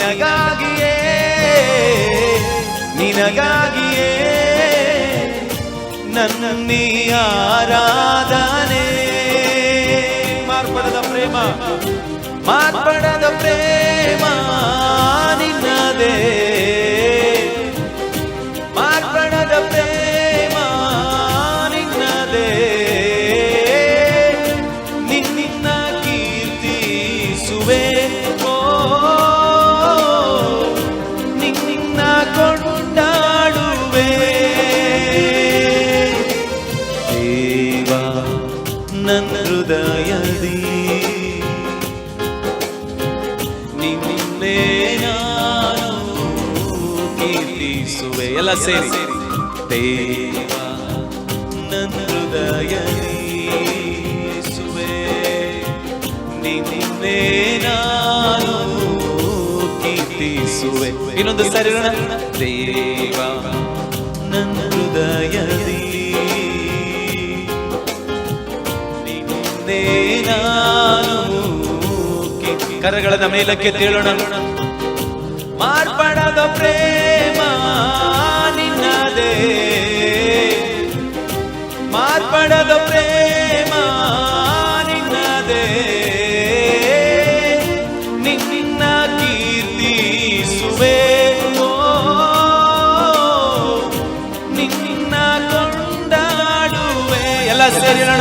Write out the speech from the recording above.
ನಿನಗಾಗಿಯೇ ನಿನಗಾಗಿಯೇ ನನ್ನೀ ಆರಾಧನೆ. ಮಾರ್ಪಡದ ಪ್ರೇಮ ಮಾರ್ಪಡದ ಪ್ರೇಮ ನಿನ್ನದೇ. ಮಾರ್ಪಡದ ಪ್ರೇಮ ನಿನ್ನದೇ. ನಿನ್ನ ಕೀರ್ತಿಸುವೆ. ದೇವ, ನನ್ನ ಹೃದಯದಿ. ನಿನ್ನೆ ನಾನು ಕೀರ್ತಿಸುವೆ. ಎಲ್ಲ ಸೇರಿ. ದೇವಾ, ನನ್ನ ಹೃದಯದಿ ಸುವೆ ನಿನ್ನೆ ನಾನು ಕೀರ್ತಿಸುವೆ. ಇನ್ನೊಂದು ಸರಿ ದೇವಾ ಕೀರ್ತಿ- ಕರಗಳನ್ನ ಮೇಲಕ್ಕೆ ತೇಳೋಣ. ಮಾರ್ಪಡದ ಪ್ರೇಮ ನಿನ್ನದೇ. ಮಾರ್ಪಡದ ಪ್ರೇಮ ನಿನ್ನದೇ. ನಿನ್ನ ಕೀರ್ತಿಸುವೆ. ನಿನ್ನ ಕೊಂಡಾಡುವೆ. ಎಲ್ಲ ಸೇರಿ ಹೇಳೋಣ.